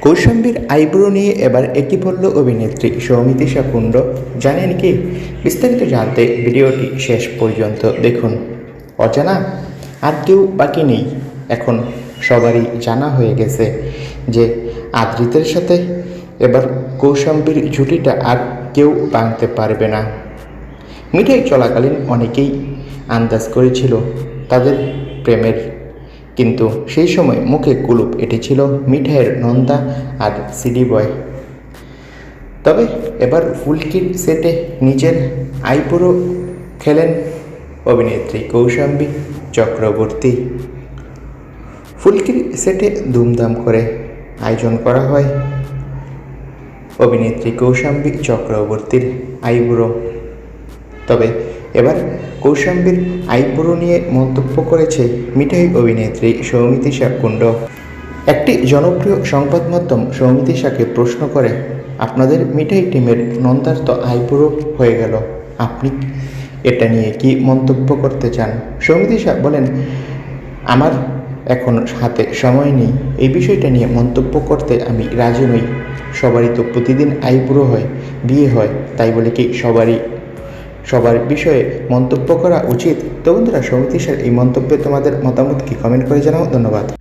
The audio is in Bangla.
কৌশম্বীর আইব্রো নিয়ে এবার একই বলল অভিনেত্রী সৌমিতিশা কুণ্ড জানেন কি? বিস্তারিত জানতে ভিডিওটি শেষ পর্যন্ত দেখুন। অজানা? আর কেউ বাকি নেই। এখন সবারই জানা হয়ে গেছে যে আদ্রিতের সাথে এবার কৌশম্বীর ঝুঁটিটা আর কেউ ভাঙতে পারবে না। মিঠাই চলাকালীন অনেকেই আন্দাজ করেছিল তাদের প্রেমের কিন্তু সেই সময় মুখে কুলুপ এঁটেছিল মিঠাইয়ের নন্দা আর সিডি বয়। তবে এবার ফুলকির সেটে নিজের আইপুরো খেলেন অভিনেত্রী কৌশাম্বী চক্রবর্তী। ফুলকির সেটে ধুমধাম করে আয়োজন করা হয় অভিনেত্রী কৌশাম্বী চক্রবর্তীর আইবুড়ো তবে এবার কৌশাম্বীর আইবুড়ো নিয়ে মন্তব্য করেছে মিঠাই অভিনেত্রী সৌমিতিশা কুণ্ড একটি জনপ্রিয় সংবাদ মাধ্যম সৌমিতিশাকে প্রশ্ন করে, আপনাদের মিঠাই টিমের নন্দার তো আইবুড়ো হয়ে গেল, আপনি এটা নিয়ে কি মন্তব্য করতে চান? সৌমিতিশা বলেন, আমার এখন হাতে সময় নেই, এই বিষয়টা নিয়ে মন্তব্য করতে আমি রাজি নই। সবারই তো প্রতিদিন আইবুড়ো হয়, বিয়ে হয়, তাই বলে কি সবারই সবার বিষয়ে মন্তব্য করা উচিত। তো বন্ধুরা সমিতিশার এই মন্তব্যে তোমাদের মতামত কি? কমেন্ট করে জানাও। ধন্যবাদ।